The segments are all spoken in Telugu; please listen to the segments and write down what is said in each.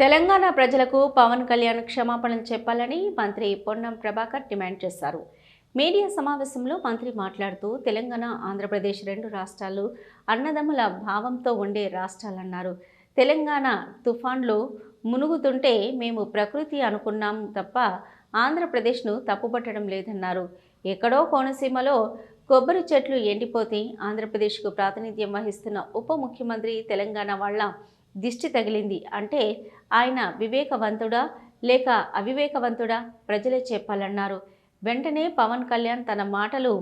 తెలంగాణ ప్రజలకు పవన్ కళ్యాణ్ క్షమాపణలు చెప్పాలని మంత్రి పొన్నం ప్రభాకర్ డిమాండ్ చేశారు. మీడియా సమావేశంలో మంత్రి మాట్లాడుతూ తెలంగాణ ఆంధ్రప్రదేశ్ రెండు రాష్ట్రాలు అన్నదమ్ముల భావంతో ఉండే రాష్ట్రాలన్నారు. తెలంగాణ తుఫాన్లు మునుగుతుంటే మేము ప్రకృతి అనుకున్నాం తప్ప ఆంధ్రప్రదేశ్ను తప్పుపట్టడం లేదన్నారు. ఎక్కడో కోనసీమలో కొబ్బరి చెట్లు ఎండిపోతే ఆంధ్రప్రదేశ్కు ప్రాతినిధ్యం వహిస్తున్న ఉప ముఖ్యమంత్రి తెలంగాణ వాళ్ళ దిష్టి తగిలింది. అంటే ఆయన వివేకవంతుడా? లేక అవివేకవంతుడా? ప్రజలే చెప్పాలన్నారు. వెంటనే పవన్ కళ్యాణ్ తన మాటలు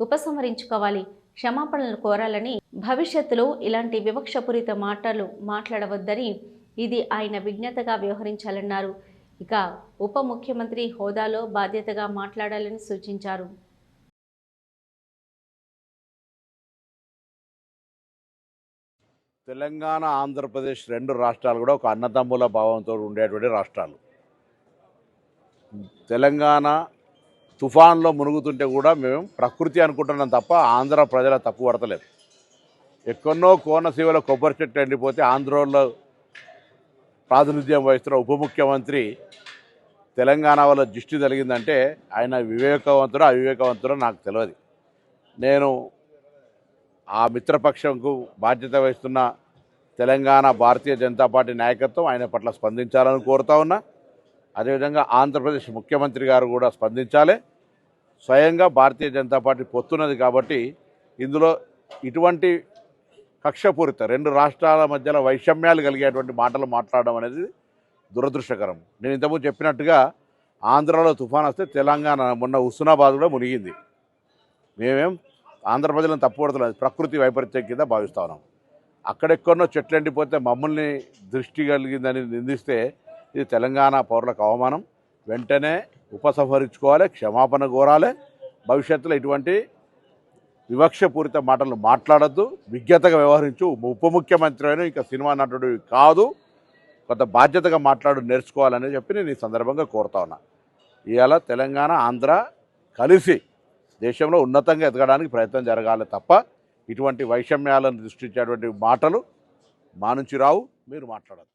ఉపసంహరించుకోవాలి క్షమాపణలు కోరాలని భవిష్యత్తులో ఇలాంటి వివక్షపూరిత మాటలు మాట్లాడవద్దని ఇది ఆయన విజ్ఞతగా వ్యవహరించాలన్నారు. ఇక ఉప ముఖ్యమంత్రి హోదాలో బాధ్యతగా మాట్లాడాలని సూచించారు. తెలంగాణ ఆంధ్రప్రదేశ్ రెండు రాష్ట్రాలు కూడా ఒక అన్నదమ్ముల భావంతో ఉండేటువంటి రాష్ట్రాలు. తెలంగాణ తుఫాన్లో మునుగుతుంటే కూడా మేము ప్రకృతి అనుకుంటున్నాం తప్ప ఆంధ్ర ప్రజల తప్పు పడతలేదు. ఎక్కడో కోనసీమలో కొబ్బరి చెట్టు ఎండిపోతే ఆంధ్రలో ప్రాతినిధ్యం వహిస్తున్న ఉప ముఖ్యమంత్రి తెలంగాణ వల్ల దృష్టి కలిగిందంటే ఆయన వివేకవంతుడు అవివేకవంతుడో నాకు తెలియదు నేను ఆ మిత్రపక్షంకు బాధ్యత వహిస్తున్న తెలంగాణ భారతీయ జనతా పార్టీ నాయకత్వం ఆయన పట్ల స్పందించాలని కోరుతా ఉన్నా. అదేవిధంగా ఆంధ్రప్రదేశ్ ముఖ్యమంత్రి గారు కూడా స్పందించాలి. స్వయంగా భారతీయ జనతా పార్టీ పొత్తున్నది కాబట్టి ఇందులో ఇటువంటి కక్షపూరిత రెండు రాష్ట్రాల మధ్యలో వైషమ్యాలు కలిగేటువంటి మాటలు మాట్లాడడం అనేది దురదృష్టకరం. నేను ఇంతకుముందు చెప్పినట్టుగా ఆంధ్రాలో తుఫాన్ వస్తే తెలంగాణ మొన్న హుస్నాబాద్ కూడా మునిగింది. మేమేం ఆంధ్ర ప్రజలను తప్పుపడుతున్నది ప్రకృతి వైపరీత్యం కింద భావిస్తా ఉన్నాం. అక్కడెక్కడో చెట్లు ఎండిపోతే మమ్మల్ని దృష్టి కలిగిందని నిందిస్తే ఇది తెలంగాణ పౌరులకు అవమానం. వెంటనే ఉపసంహరించుకోవాలి క్షమాపణ కోరాలి. భవిష్యత్తులో ఇటువంటి వివక్షపూరిత మాటలు మాట్లాడద్దు. విజ్ఞతగా వ్యవహరించు. ఉప ముఖ్యమంత్రి అయినా ఇంకా సినిమా నటుడు కాదు. కొంత బాధ్యతగా మాట్లాడు నేర్చుకోవాలని చెప్పి నేను ఈ సందర్భంగా కోరుతా ఉన్నా. ఇవాళ తెలంగాణ ఆంధ్ర కలిసి దేశంలో ఉన్నతంగా ఎదగడానికి ప్రయత్నం జరగాలి తప్ప ఇటువంటి వైషమ్యాలను దృష్టించేటువంటి మాటలు మా నుంచి రావు మీరు మాట్లాడదు